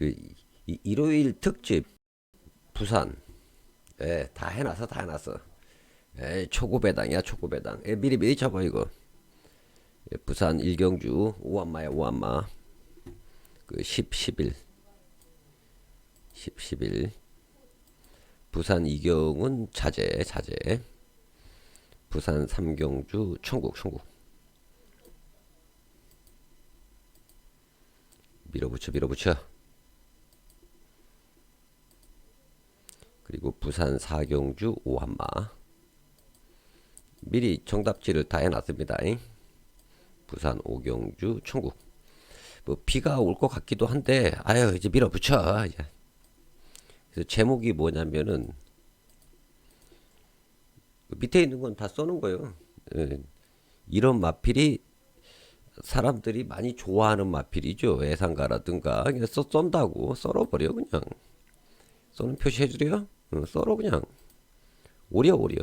그 이- 일요일 특집 부산 예, 다 해놨어 다 해놨어. 예, 초고배당이야 초고배당. 예, 미리 미리 잡아 이거. 예, 부산 일경주 오한마야 오한마. 그 10, 11 10, 11 부산 이경은 자제 자제 부산 삼경주 천국 천국. 밀어붙여 밀어붙여 그리고 부산 사경주 오한마 미리 정답지를 다 해놨습니다. 잉? 부산 오경주 충국 뭐 비가 올 것 같기도 한데 아유 이제 밀어붙여. 그래서 제목이 뭐냐면은 그 밑에 있는 건 다 써놓은 거예요. 예. 이런 마필이 사람들이 많이 좋아하는 마필이죠. 애상가라든가 그냥 써 썬다고 썰어버려 그냥 써는 표시해주래요. 응, 썰어 그냥. 오려 오려.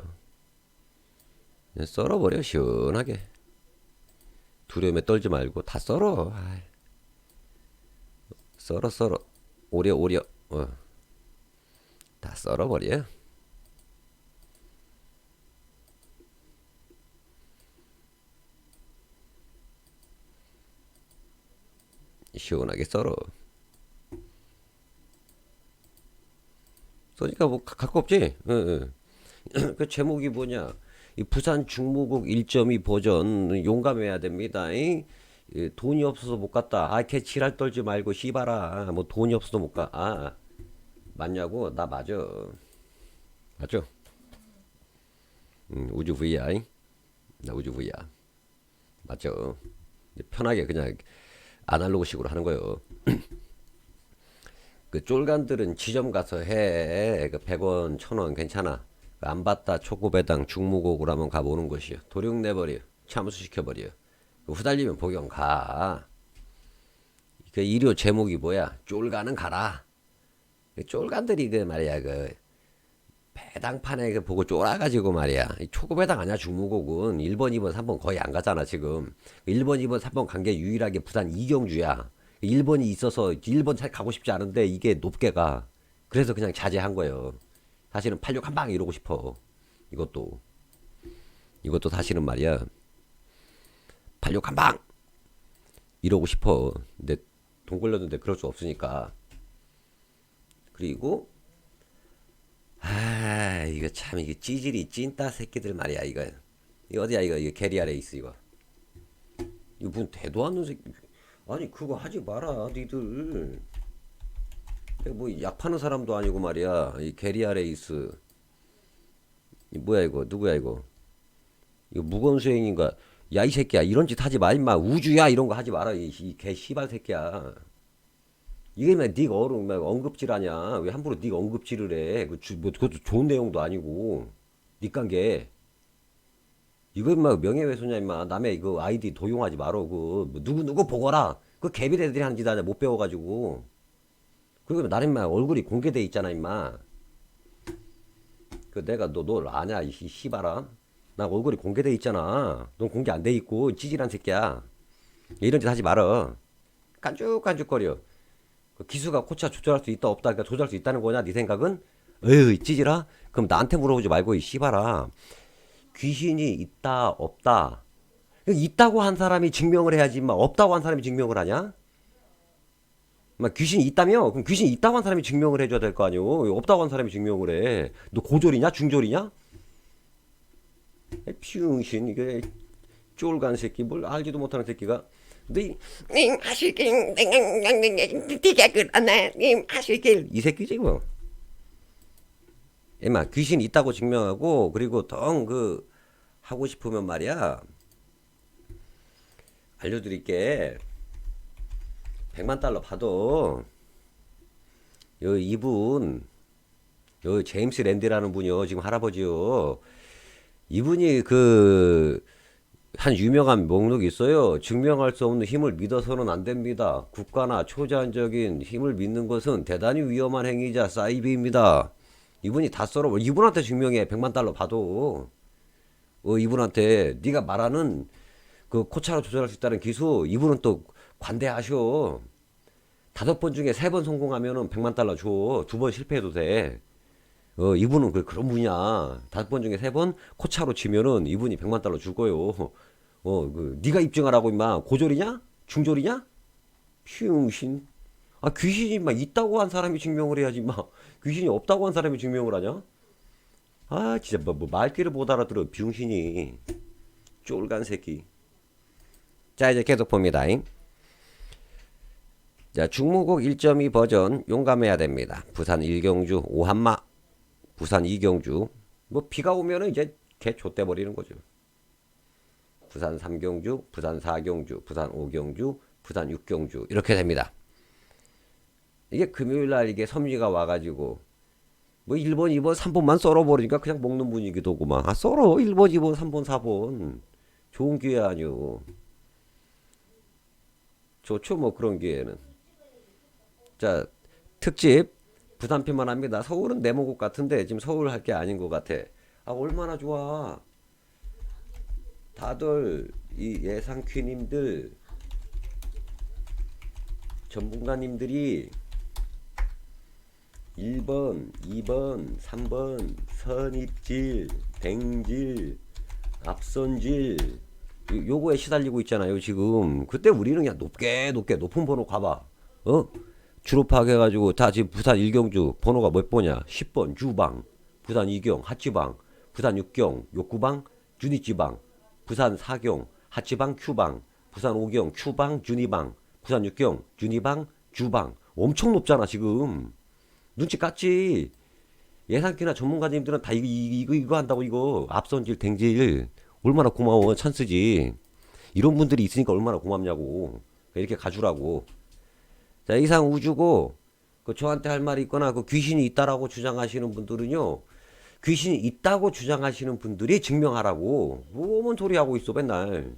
그냥 썰어버려 시원하게. 두려움에 떨지 말고 다 썰어. 아이. 썰어 썰어. 오려 오려. 어. 다 썰어버려. 시원하게 썰어 써니까 뭐 응. 그 제목이 뭐냐? 이 부산 중무국 1.2 버전 용감해야 됩니다 이? 이 돈이 없어서 못 갔다. 아 걔 지랄 떨지 말고 씨발아. 뭐 돈이 없어서 못 가. 아 맞냐고? 나 맞아. 맞죠 음, 우주 VR 나 우주 VR 맞죠 편하게 그냥 아날로그식으로 하는 거요 그 쫄간들은 지점 가서 해. 그 100원, 1000원 괜찮아. 그안 받다 초고배당 중무곡으로 한번 가보는 것이요. 도륙 내버려. 참수 시켜버려. 그 후달리면 복용 가. 그 일요 제목이 뭐야? 쫄간은 가라. 그 쫄간들이 그 말이야 그 배당판에 그 보고 쫄아가지고 말이야. 이 초고배당 아니야 중무곡은 1번, 2번, 3번 거의 안 가잖아 지금. 1번, 2번, 3번 간 게 유일하게 부산 이경주야. 1번이 있어서 1번 잘 가고 싶지 않은데 이게 높게 가. 그래서 그냥 자제한 거예요. 사실은 86 한 방 이러고 싶어. 이것도. 이것도 사실은 말이야. 86 한 방! 이러고 싶어. 근데 돈 걸렸는데 그럴 수 없으니까. 그리고 아 이거 참 이게 찌질이 찐따 새끼들 말이야 이거. 이거 어디야 이거 이거 게리아 레이스 이거. 이거 무슨 대도 않는 새끼. 아니 그거 하지 마라 니들. 뭐 약 파는 사람도 아니고 말이야. 이 게리아 레이스. 이 뭐야 이거? 누구야 이거? 이거 무건 수행인가? 야 이 새끼야. 이런 짓 하지 마 임마. 우주야. 이런 거 하지 마라 이개 씨발 새끼야. 이게 막 네가 어른 막 언급질 하냐? 왜 함부로 네가 언급질을 해그 뭐 그것도 좋은 내용도 아니고. 니깐 게 이거 임마 명예훼손이야 임마. 남의 이거 아이디 도용하지 말어 그뭐 누구 누구 보거라. 그 개비애들이 하는 짓 아니야 못 배워가지고. 그리고 나는 임마 얼굴이 공개돼 있잖아 임마. 그 내가 너널 아냐 이 씨- 씨발아. 나 얼굴이 공개돼 있잖아. 넌 공개 안 돼 있고 찌질한 새끼야. 이런 짓 하지 말어 깐죽깐죽거려. 그 기수가 코차 조절할 수 있다 없다 그러니까 조절할 수 있다는 거냐 네 생각은? 에이 찌질아. 그럼 나한테 물어보지 말고 이 씨발아 귀신이 있다 없다 있다고 한 사람이 증명을 해야지 막 없다고 한 사람이 증명을 하냐? 막 귀신이 있다며? 그럼 귀신이 있다고 한 사람이 증명을 해줘야 될 거 아니오? 왜 없다고 한 사람이 증명을 해? 너 고졸이냐? 중졸이냐? 피응신 이게 쫄간 새끼 뭘 알지도 못하는 새끼가 네님 하시길 네가 그러나 님 하시길 이 새끼지 뭐. 애마 귀신 있다고 증명하고 그리고 덩그 하고 싶으면 말이야 알려드릴게 100만 달러 받아 요 이분 요 제임스 랜디라는 분이요 지금 할아버지요 이분이 그 한 유명한 목록이 있어요. 증명할 수 없는 힘을 믿어서는 안 됩니다. 국가나 초자연적인 힘을 믿는 것은 대단히 위험한 행위자 사이비입니다. 이분이 다 썰어 이분한테 증명해 100만 달러 받어. 어 이분한테 네가 말하는 그 코차로 조절할 수 있다는 기수 이분은 또 관대하셔. 다섯 번 중에 세 번 성공하면은 100만 달러 줘. 두 번 실패해도 돼. 어, 이분은 그 그런 분이야. 다섯 번 중에 세 번 코차로 치면은 이분이 100만 달러 줄 거요. 어, 그 네가 입증하라고 임마. 고졸이냐? 중졸이냐? 피웅신. 아, 귀신이 막 있다고 한 사람이 증명을 해야지 막 귀신이 없다고 한 사람이 증명을 하냐? 아, 진짜 뭐, 뭐 말귀를 못 알아들어. 비용신이. 쫄간 새끼. 자, 이제 계속 봅니다. 자, 중무국 1.2 버전 용감해야 됩니다. 부산 일경주 오한마 부산 이경주 뭐 비가 오면은 이제 개 좆대 버리는 거죠. 부산 삼경주, 부산 사경주, 부산 오경주, 부산 육경주 이렇게 됩니다. 이게 금요일 날 이게 섭리가 와가지고 뭐 1번, 2번, 3번만 썰어버리니까 그냥 먹는 분위기도 오고만 아 썰어 1번, 2번, 3번, 4번 좋은 기회 아니오. 좋죠 뭐 그런 기회는. 자 특집 부산편만 합니다. 서울은 네모국 같은데 지금 서울 할 게 아닌 것 같아. 아 얼마나 좋아. 다들 이 예상 퀴님들 전문가님들이 1번, 2번, 3번 선입질, 댕질, 앞선질. 요- 요거에 시달리고 있잖아요 지금. 그때 우리는 그냥 높게 높게 높은 번호 가봐. 어? 주로 파악해가지고 다 지금 부산 일경주 번호가 몇 번이야? 10번 주방 부산 이경 하치방 부산 육경 욕구방 준이지방 부산 사경 하치방 큐방 부산 오경 큐방 준이방 부산 육경 준이방 주방. 엄청 높잖아 지금 눈치 깠지. 예상키나 전문가님들은 다 이거 이거 이거 한다고 이거. 앞선질 댕질. 얼마나 고마워 찬스지. 이런 분들이 있으니까 얼마나 고맙냐고. 이렇게 가주라고. 자 이상 우주고 그 저한테 할 말이 있거나 그 귀신이 있다라고 주장하시는 분들은요 귀신이 있다고 주장하시는 분들이 증명하라고. 뭐뭔 소리 하고 있어 맨날.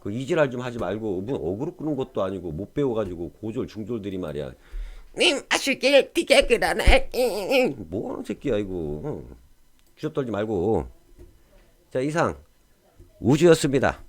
그 이질할 좀 하지 말고 뭐 어그로 끄는 것도 아니고 못 배워가지고 고졸 중졸들이 말이야 님 아시길 되게 그러네 음, 뭐 하는 새끼야 이거. 어. 주접 떨지 말고. 자 이상. 우주였습니다